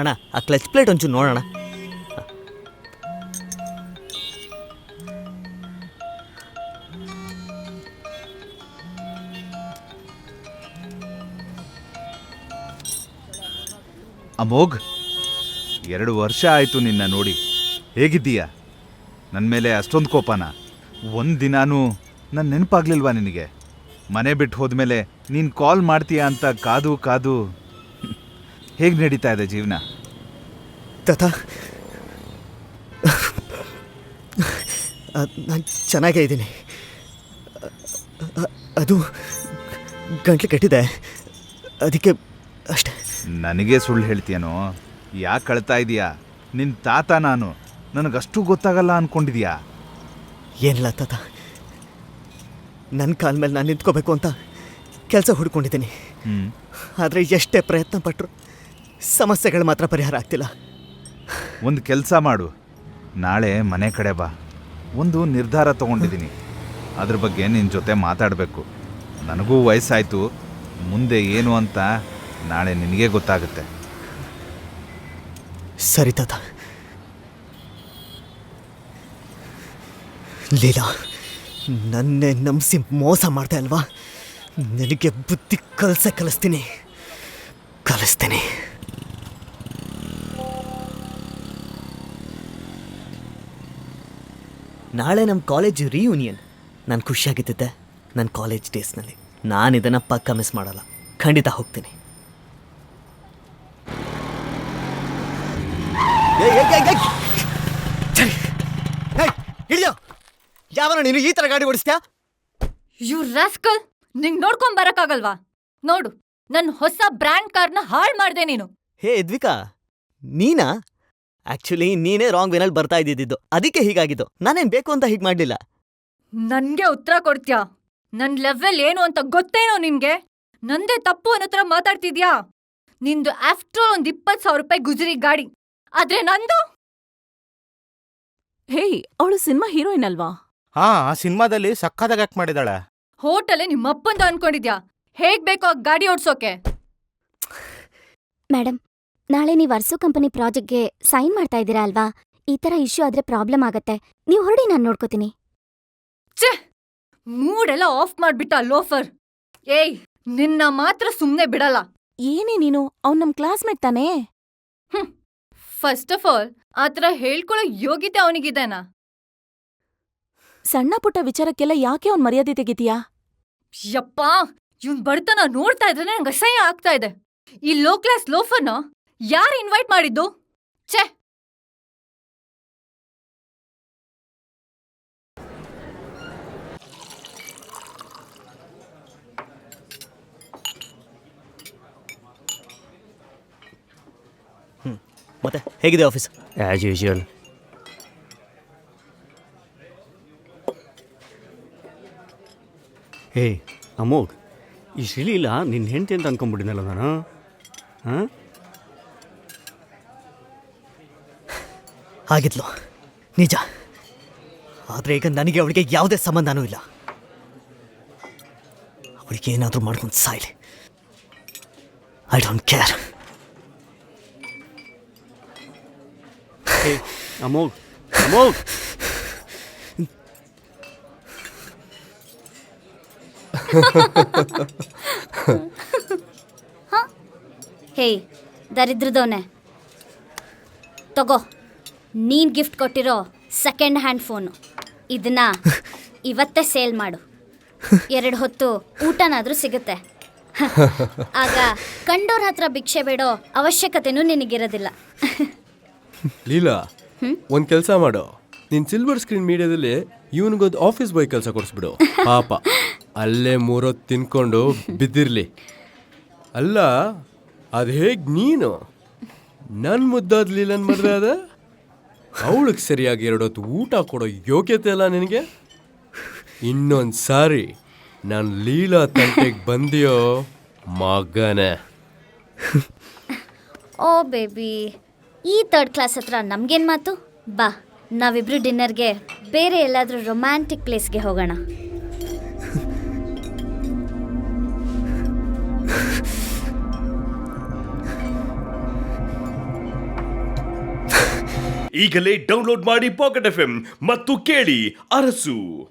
ಅಣ್ಣ, ಆ clutch plate ಒಂಚೂರು ನೋಡೋಣ. ಅಮೋಘ್, ಎರಡು ವರ್ಷ ಆಯಿತು ನಿನ್ನ ನೋಡಿ. ಹೇಗಿದ್ದೀಯ? ನನ್ನ ಮೇಲೆ ಅಷ್ಟೊಂದು ಕೋಪನ? ಒಂದು ದಿನಾನೂ ನನ್ನ ನೆನಪಾಗ್ಲಿಲ್ವಾ ನಿನಗೆ? ಮನೆ ಬಿಟ್ಟು ಹೋದ್ಮೇಲೆ ನೀನು ಕಾಲ್ ಮಾಡ್ತೀಯಾ ಅಂತ ಕಾದು ಕಾದು ಹೇಗೆ ನಡೀತಾ ಇದೆ ಜೀವನ? ತಾತ. ನಾನು ಚೆನ್ನಾಗೇ ಇದ್ದೀನಿ. ಅದು ಗಂಟ್ಲು ಕಟ್ಟಿದೆ. ಅದಕ್ಕೆ ಅಷ್ಟೇ. ನನಗೆ ಸುಳ್ಳು ಹೇಳ್ತೀಯನೋ? ಯಾಕೆ ಕಳ್ತಾ ಇದೀಯಾ? ನಿನ್ನ ತಾತ ನಾನು. ನನಗಷ್ಟು ಗೊತ್ತಾಗಲ್ಲ ಅನ್ಕೊಂಡಿದ್ಯಾ? ಏನಿಲ್ಲ ತಾತ. ನನ್ನ ಕಾಲ ಮೇಲೆ ನಾನು ನಿಂತ್ಕೋಬೇಕು ಅಂತ ಕೆಲಸ ಹುಡ್ಕೊಂಡಿದ್ದೀನಿ. ಹ್ಞೂ ಆದರೆ ಎಷ್ಟೇ ಪ್ರಯತ್ನ ಪಟ್ಟರು ಸಮಸ್ಯೆಗಳು ಮಾತ್ರ ಪರಿಹಾರ ಆಗ್ತಿಲ್ಲ. ಒಂದು ಕೆಲಸ ಮಾಡು. ನಾಳೆ ಮನೆ ಕಡೆ ಬಾ. ಒಂದು ನಿರ್ಧಾರ ತಗೊಂಡಿದ್ದೀನಿ. ಅದ್ರ ಬಗ್ಗೆ ನಿನ್ನ ಜೊತೆ ಮಾತಾಡಬೇಕು. ನನಗೂ ವಯಸ್ಸಾಯಿತು. ಮುಂದೆ ಏನು ಅಂತ ನಾಳೆ ನಿನಗೆ ಗೊತ್ತಾಗುತ್ತೆ. ಸರಿ ತಾತ. ಲೀಲಾ ನನ್ನೇ ನಂಬಿಸಿ ಮೋಸ ಮಾಡ್ದೆ ಅಲ್ವಾ? ನಿನಗೆ ಬುದ್ಧಿ ಕಲಸ ಕಲಿಸ್ತೀನಿ. ಕಲಿಸ್ತೀನಿ. ನಾಳೆ ನಮ್ಮ ಕಾಲೇಜ್ ರಿಯೂನಿಯನ್ ನಾನು ಖುಷಿಯಾಗಿದ್ದೆ ನನ್ನ ಕಾಲೇಜ್ ಡೇಸ್ನಲ್ಲಿ ನಾನು ಇದನ್ನು ಪಕ್ಕ ಮಿಸ್ ಮಾಡಲ್ಲ. ಖಂಡಿತ ಹೋಗ್ತೀನಿ. ಯಾವನ ನೀನು ಈ ಥರ ಗಾಡಿ ಓಡಿಸ್ತ್ಯಾ? ಯು ರಾಸ್ಕಲ್ ನಿಂಗ್ ನೋಡ್ಕೊಂಡ್ ಬರಕ್ಕಾಗಲ್ವಾ? ನೋಡು ನನ್ನ ಹೊಸ ಬ್ರ್ಯಾಂಡ್ ಕಾರ್ನ ಹಾಳು ಮಾಡ್ದೆ ನೀನು. ಹೇ ಎದ್ವಿಕಾ? ನೀನಾ? ಆಕ್ಚುಲಿ ನೀನೇ ರಾಂಗ್ ವೇನಲ್ಲಿ ಬರ್ತಾ ಇದ್ದಿದ್ದು. ಅದಕ್ಕೆ ಹೀಗಾಗಿದ್ದು. ನಾನೇನ್ ಬೇಕು ಅಂತ ಹೀಗೆ ಮಾಡಲಿಲ್ಲ. ನನ್ಗೆ ಉತ್ತರ ಕೊಡ್ತ್ಯಾ? ನನ್ ಲೆವೆಲ್ ಏನು ಅಂತ ಗೊತ್ತೇನೋ ನಿನ್ಗೆ? ನಂದೇ ತಪ್ಪು ಅನ್ನೋ ಥರ ಮಾತಾಡ್ತಿದ್ಯಾ? ನಿಂದು ಆಫ್ಟರ್ ಒಂದ್ ಇಪ್ಪತ್ ಸಾವಿರ ರೂಪಾಯಿ ಗುಜರಿ ಗಾಡಿ. ಆದ್ರೆ ನಂದು? ಹೇಯ್ ಅವಳು ಸಿನಿಮಾ ಹೀರೋಯಿನ್ ಅಲ್ವಾ? ಹಾ ಆ ಸಿನಿಮಾದಲ್ಲಿ ಸಕ್ಕದಾಗ ಆಕ್ಟ್ ಮಾಡಿದಾಳೆ ಹೋಟೆಲ್ ನಿಮ್ಮಪ್ಪಂದು ಅನ್ಕೊಂಡಿದ್ಯಾ? ಹೇಗ್ ಬೇಕೋ ಆ ಗಾಡಿ ಓಡ್ಸೋಕೆ? ಮೇಡಮ್ ನಾಳೆ ನೀವು ಅರ್ಸು ಕಂಪನಿ ಪ್ರಾಜೆಕ್ಟ್ಗೆ ಸೈನ್ ಮಾಡ್ತಾ ಇದ್ದೀರಾ ಅಲ್ವಾ? ಈ ಥರ ಇಶ್ಯೂ ಆದ್ರೆ ಪ್ರಾಬ್ಲಮ್ ಆಗತ್ತೆ. ನೀವು ಹೊರಡಿ ನಾನು ನೋಡ್ಕೋತೀನಿ. ಛೆ! ಮೂಡೆಲ್ಲ ಆಫ್ ಮಾಡ್ಬಿಟ್ಟ ಲೋಫರ್. ಏಯ್ ನಿನ್ನ ಮಾತ್ರ ಸುಮ್ನೆ ಬಿಡಲ್ಲ. ಏನೇ ನೀನು? ಅವ್ನ್ ನಮ್ ಕ್ಲಾಸ್ಮೇಟ್ ತಾನೇ? ಫಸ್ಟ್ ಆಫ್ ಆಲ್ ಆತರ ಹೇಳ್ಕೊಳ್ಳೋ ಯೋಗ್ಯತೆ ಅವನಿಗಿದೆನಾ? ಸಣ್ಣ ಪುಟ್ಟ ವಿಚಾರಕ್ಕೆಲ್ಲ ಯಾಕೆ ಅವ್ನ್ ಮರ್ಯಾದೆ ತೆಗಿತೀಯಾ? ಯಪ್ಪ ಇವನ್ ಬಡತನ ನೋಡ್ತಾ ಇದ್ರೆ ನಂಗೆ ಅಸಹ್ಯ ಆಗ್ತಾ ಇದೆ. ಈ ಲೋ ಕ್ಲಾಸ್ ಲೋಫರ್ನ ಯಾರು ಇನ್ವೈಟ್ ಮಾಡಿದ್ದು? ಛೆ! ಮತ್ತೆ ಹೇಗಿದೆ office as usual hey Amogh ಈ ಇಲ್ಲ ನಿನ್ನ ಹೆಂಡತಿ ಅಂತ ಅನ್ಕೊಂಡ್ಬಿಟ್ಟಿನಲ್ಲ ನಾನು? ಹಾಂ? ಆಗಿದ್ಲು ನಿಜ. ಆದರೆ ಈಗ ನನಗೆ ಅವಳಿಗೆ ಯಾವುದೇ ಸಂಬಂಧನೂ ಇಲ್ಲ. ಅವಳಿಗೆ ಏನಾದರೂ ಮಾಡ್ಕೊಂಡು ಸಾಯ್ಲಿ. I don't care hey Amogh Amogh hey? ದರಿದ್ರದವನೆ. ತಗೋ. ನೀನ್ ಗಿಫ್ಟ್ ಕೊಟ್ಟಿರೋ ಸೆಕೆಂಡ್ ಹ್ಯಾಂಡ್ ಫೋನು ಇದನ್ನ ಇವತ್ತೇ ಸೇಲ್ ಮಾಡು. ಎರಡು ಹೊತ್ತು ಊಟನಾದ್ರೂ ಸಿಗುತ್ತೆ. ಆಗ ಕಂಡೋರ್ ಹತ್ರ ಭಿಕ್ಷೆ ಬೇಡೋ ಅವಶ್ಯಕತೆನೂ ನಿನಗಿರೋದಿಲ್ಲ. ಲೀಲಾ ಒಂದ್ ಕೆಲಸ ಮಾಡು. ನಿನ್ ಸಿಲ್ವರ್ ಸ್ಕ್ರೀನ್ ಮೀಡಿಯಾದಲ್ಲಿ ಇವನಿಗೊಂದು ಆಫೀಸ್ ಬಾಯ್ ಕೆಲಸ ಕೊಡಿಸ್ಬಿಡು. ಪಾಪ. ಅಲ್ಲೇ ಮೂರೊತ್ತು ತಿನ್ಕೊಂಡು ಬಿದ್ದಿರ್ಲಿ. ಅಲ್ಲ ಅದು ಹೇಗ್ ನೀನು? ನನ್ನ ಮುದ್ದಾದ ಲೀಲನ್ ಮದುವೆ ಅದ? ಅವಳಿಗೆ ಸರಿಯಾಗಿ ಎರಡೊತ್ತು ಊಟ ಕೊಡೋ ಯೋಗ್ಯತೆ ಅಲ್ಲ ನಿನಗೆ? ಇನ್ನೊಂದು ಸಾರಿ ನಾನು ಲೀಲಾ ತಂಟೆಗೆ ಬಂದಿಯೋ ಮಗನೇ. ಓ ಬೇಬಿ, ಈ ಥರ್ಡ್ ಕ್ಲಾಸ್ ಹತ್ರ ನಮ್ಗೇನು ಮಾತು? ಬಾ, ನಾವಿಬ್ರು ಡಿನ್ನರ್ಗೆ ಬೇರೆ ಎಲ್ಲಾದರೂ ರೊಮ್ಯಾಂಟಿಕ್ ಪ್ಲೇಸ್ಗೆ ಹೋಗೋಣ. ಈಗಲೇ ಡೌನ್ಲೋಡ್ ಮಾಡಿ ಪಾಕೆಟ್ ಎಫ್ ಮತ್ತು ಕೇಳಿ ಅರಸು.